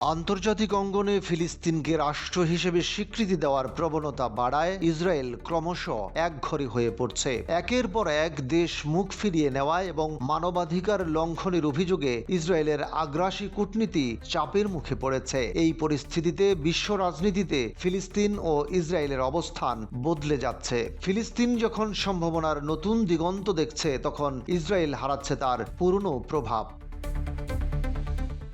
আন্তর্জাতিক অঙ্গনে ফিলিস্তিনকে রাষ্ট্র হিসেবে স্বীকৃতি দেওয়ার প্রবণতা বাড়ায় ইসরায়েল ক্রমশ একঘরে হয়ে পড়ছে। একের পর এক দেশ মুখ ফিরিয়ে নেওয়ায় এবং মানবাধিকার লঙ্ঘনের অভিযোগে ইসরায়েলের আগ্রাসী কূটনীতি চাপের মুখে পড়েছে। এই পরিস্থিতিতে বিশ্ব রাজনীতিতে ফিলিস্তিন ও ইসরায়েলের অবস্থান বদলে যাচ্ছে। ফিলিস্তিন যখন সম্ভাবনার নতুন দিগন্ত দেখছে, তখন ইসরায়েল হারাচ্ছে তার পুরনো প্রভাব।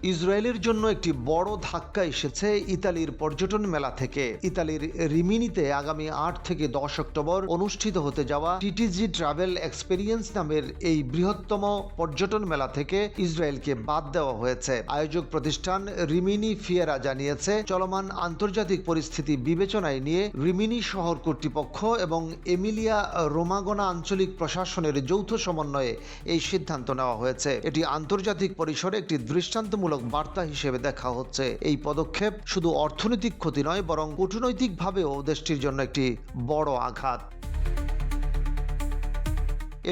ইসরায়েলের জন্য একটি বড় ধাক্কা এসেছে ইতালির পর্যটন মেলা থেকে। ইতালির রিমিনিতে আগামী আট থেকে দশ অক্টোবর অনুষ্ঠিত হতে যাওয়া টিটিজি ট্রাভেল এক্সপেরিয়েন্স নামের এই বৃহত্তম পর্যটন মেলা থেকে ইসরায়েলকে বাদ দেওয়া হয়েছে। আয়োজক প্রতিষ্ঠান রিমিনি ফিয়েরা জানিয়েছে, চলমান আন্তর্জাতিক পরিস্থিতি বিবেচনায় নিয়ে রিমিনি শহর কর্তৃপক্ষ এবং এমিলিয়া রোমাগোনা আঞ্চলিক প্রশাসনের যৌথ সমন্বয়ে এই সিদ্ধান্ত নেওয়া হয়েছে। এটি আন্তর্জাতিক পরিসরে একটি দৃষ্টান্তমূলক বার্তা হিসেবে দেখা হচ্ছে। এই পদক্ষেপ শুধু অর্থনৈতিক ক্ষতি নয়, বরং কূটনৈতিকভাবেও দেশটির জন্য একটি বড় আঘাত।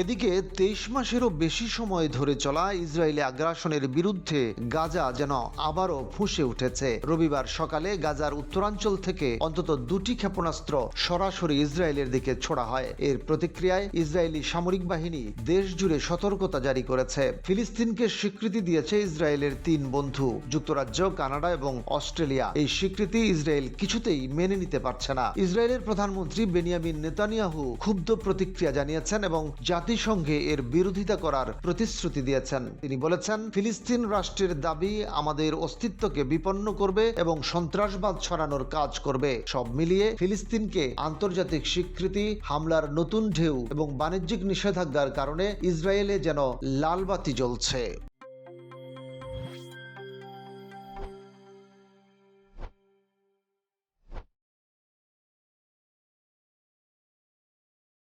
এদিকে তেইশ মাসেরও বেশি সময় ধরে চলা ইসরায়েলি আগ্রাসনের বিরুদ্ধে গাজা যেন আবারও ফুঁসে উঠেছে। রবিবার সকালে গাজার উত্তরাঞ্চল থেকে অন্তত দুটি ক্ষেপণাস্ত্র সরাসরি ইসরায়েলের দিকে ছোড়া হয়। এর প্রতিক্রিয়ায় ইসরায়েলি সামরিক বাহিনী দেশ জুড়ে সতর্কতা জারি করেছে। ফিলিস্তিনকে স্বীকৃতি দিয়েছে ইসরায়েলের তিন বন্ধু, যুক্তরাজ্য, কানাডা এবং অস্ট্রেলিয়া। এই স্বীকৃতি ইসরায়েল কিছুতেই মেনে নিতে পারছে না। ইসরায়েলের প্রধানমন্ত্রী বেনিয়ামিন নেতানিয়াহু ক্ষুব্ধ প্রতিক্রিয়া জানিয়েছেন এবং জাতিসংঘে এর বিরোধিতা করার প্রতিশ্রুতি দিয়েছেন। তিনি বলেছেন, ফিলিস্তিন রাষ্ট্রের দাবি আমাদের অস্তিত্বকে বিপন্ন করবে এবং সন্ত্রাসবাদ ছড়ানোর কাজ করবে। সব মিলিয়ে ফিলিস্তিনকে আন্তর্জাতিক স্বীকৃতি, হামলার নতুন ঢেউ এবং বাণিজ্যিক নিষেধাজ্ঞার কারণে ইসরায়েলে যেন লালবাতি জ্বলছে।